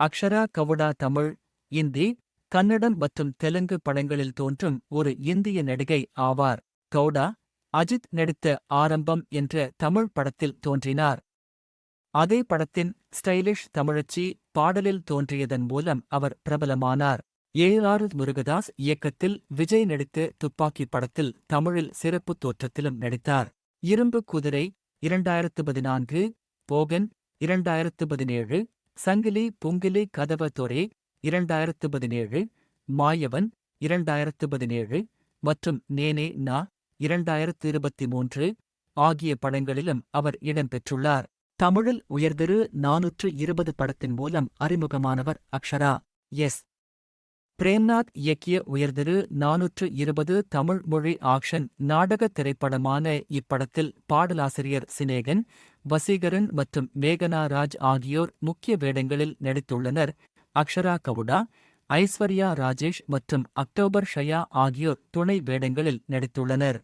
அக்ஷரா கவுடா தமிழ் இந்தி கன்னடம் மற்றும் தெலுங்கு படங்களில் தோன்றும் ஒரு இந்திய நடிகை ஆவார். கவுடா அஜித் நடித்த ஆரம்பம் என்ற தமிழ் படத்தில் தோன்றினார். அதே படத்தின் ஸ்டைலிஷ் தமிழச்சி பாடலில் தோன்றியதன் மூலம் அவர் பிரபலமானார். ஏ ஆர் முருகதாஸ் இயக்கத்தில் விஜய் நடித்த துப்பாக்கி படத்தில் தமிழில் சிறப்பு தோற்றத்திலும் நடித்தார். இரும்பு குதிரை இரண்டாயிரத்து பதினான்கு போகன் இரண்டாயிரத்து பதினேழு சங்கிலி புங்கிலி கதவ தொரே இரண்டாயிரத்து பதினேழு மாயவன் இரண்டாயிரத்து பதினேழு மற்றும் நேனே நா இரண்டாயிரத்து இருபத்தி மூன்று ஆகிய படங்களிலும் அவர் இடம்பெற்றுள்ளார். தமிழில் உயர்திரு நானூற்று இருபது படத்தின் மூலம் அறிமுகமானவர் அக்ஷரா. எஸ். பிரேம்நாத் இயக்கிய உயர்திரு நானூற்று இருபது தமிழ் மொழி ஆக்ஷன் நாடகத் திரைப்படமான இப்படத்தில் பாடலாசிரியர் சினேகன் வசீகரன் மற்றும் மேகனா ராஜ் ஆகியோர் முக்கிய வேடங்களில் நடித்துள்ளனர். அக்ஷரா கவுடா ஐஸ்வர்யா ராஜேஷ் மற்றும் அக்டோபர் ஷயா ஆகியோர் துணை வேடங்களில் நடித்துள்ளனர்.